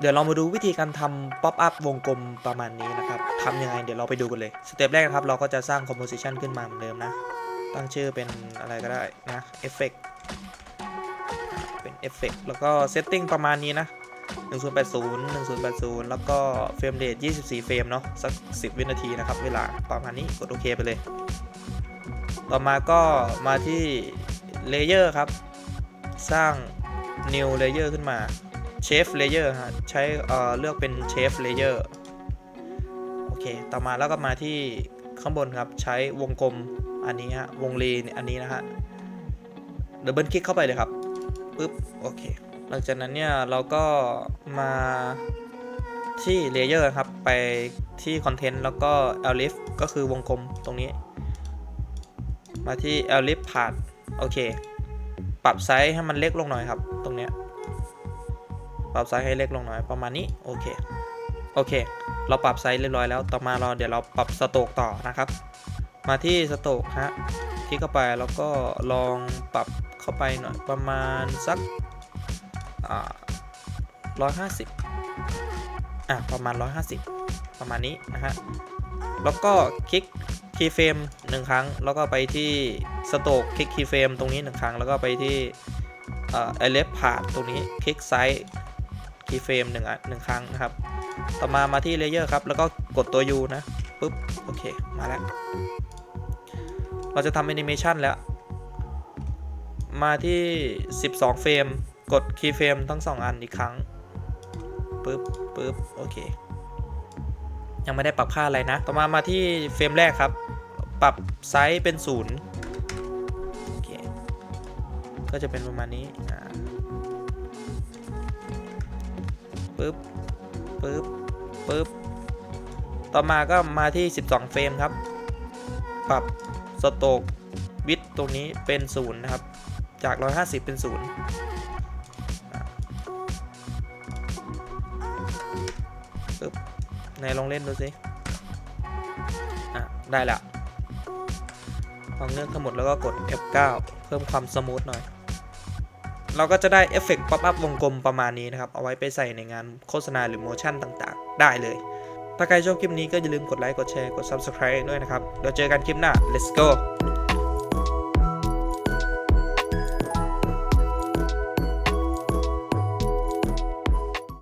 เดี๋ยวเรามาดูวิธีการทำป๊อปอัพวงกลมประมาณนี้นะครับทำยังไงเดี๋ยวเราไปดูกันเลย สเต็ปแรกนะครับเราก็จะสร้าง composition ขึ้นมาเหมือนเดิมนะ ตั้งชื่อเป็นอะไรก็ได้นะเอฟเฟกเป็นเอฟเฟกแล้วก็เซตติ้งประมาณนี้นะ 1080 1080 แล้วก็เฟรมเรท24 เฟรมเนาะสัก 10 วินาทีนะครับ เวลาประมาณนี้กดโอเคไปเลย ต่อมาก็มาที่เลเยอร์ครับ สร้าง new layer ขึ้นมา chef layer ฮะใช้เอ่อเลือกเป็น chef layer โอเค ต่อมาแล้วก็มาที่ข้างบนครับ ใช้วงกลมอันนี้ฮะ วงรีอันนี้นะฮะดับเบิลคลิกเข้าไปเลยครับปึ๊บโอเค หลังจากนั้นเนี่ยเราก็มาที่ layer ครับ ไปที่ content แล้วก็ elif ก็คือวงกลมตรงนี้ มาที่ elif part โอเค ปรับไซส์ให้มันเล็กลงหน่อยครับ ตรงเนี้ย ปรับไซส์ให้เล็กลงหน่อยประมาณนี้โอเคโอเค เราปรับไซส์เรียบร้อยแล้วต่อมาเราเดี๋ยวเราปรับสโตกต่อนะครับ มาที่สโตกฮะคลิกเข้าไปแล้วก็ลองปรับเข้าไปหน่อยประมาณสักร้อยห้าสิบอะประมาณ 150 ประมาณนี้นะฮะแล้วก็คลิกคีย์เฟรมหนึ่งครั้ง แล้วก็ไปที่สโตกคลิกคีย์เฟรมตรงนี้หนึ่งครั้ง แล้วก็ไปที่เอ่อไอเลฟพาดตรงนี้คลิกไซส์ คีย์เฟรมหนึ่งอะหนึ่งครั้งนะครับ ต่อมามาที่เลเยอร์ครับ แล้วก็กดตัว U นะปุ๊บโอเค มาแล้ว เราจะทำแอนิเมชันแล้ว มาที่ 12 เฟรม กดคีย์เฟรมทั้ง 2 อันอีกครั้งปุ๊บปุ๊บโอเค ยังไม่ได้ปรับค่าอะไรนะ ต่อมามาที่เฟรมแรกครับ ปรับไซส์เป็นศูนย์โอเค ก็จะเป็นประมาณนี้อ่า ปึ๊บปึ๊บปึ๊บต่อมาก็มาที่ 12 เฟรมครับ ปรับสโตกวิดตรงนี้เป็นศูนย์นะครับ จาก 150 เป็นศูนย์ปึ๊บไหนลองเล่นดูสิอะ ได้ละลองเลือกทั้งหมดแล้วก็กด F9 เพิ่มความสมูทหน่อย เราก็จะได้เอฟเฟกต์ป๊อปอัพวงกลมประมาณนี้นะครับ เอาไว้ไปใส่ในงานโฆษณาหรือโมชั่นต่างๆ ได้เลย ถ้าใครชอบคลิปนี้ก็อย่าลืมกดไลค์ กดแชร์ กด Subscribe ด้วยนะครับ เราเจอกันคลิปหน้า let's go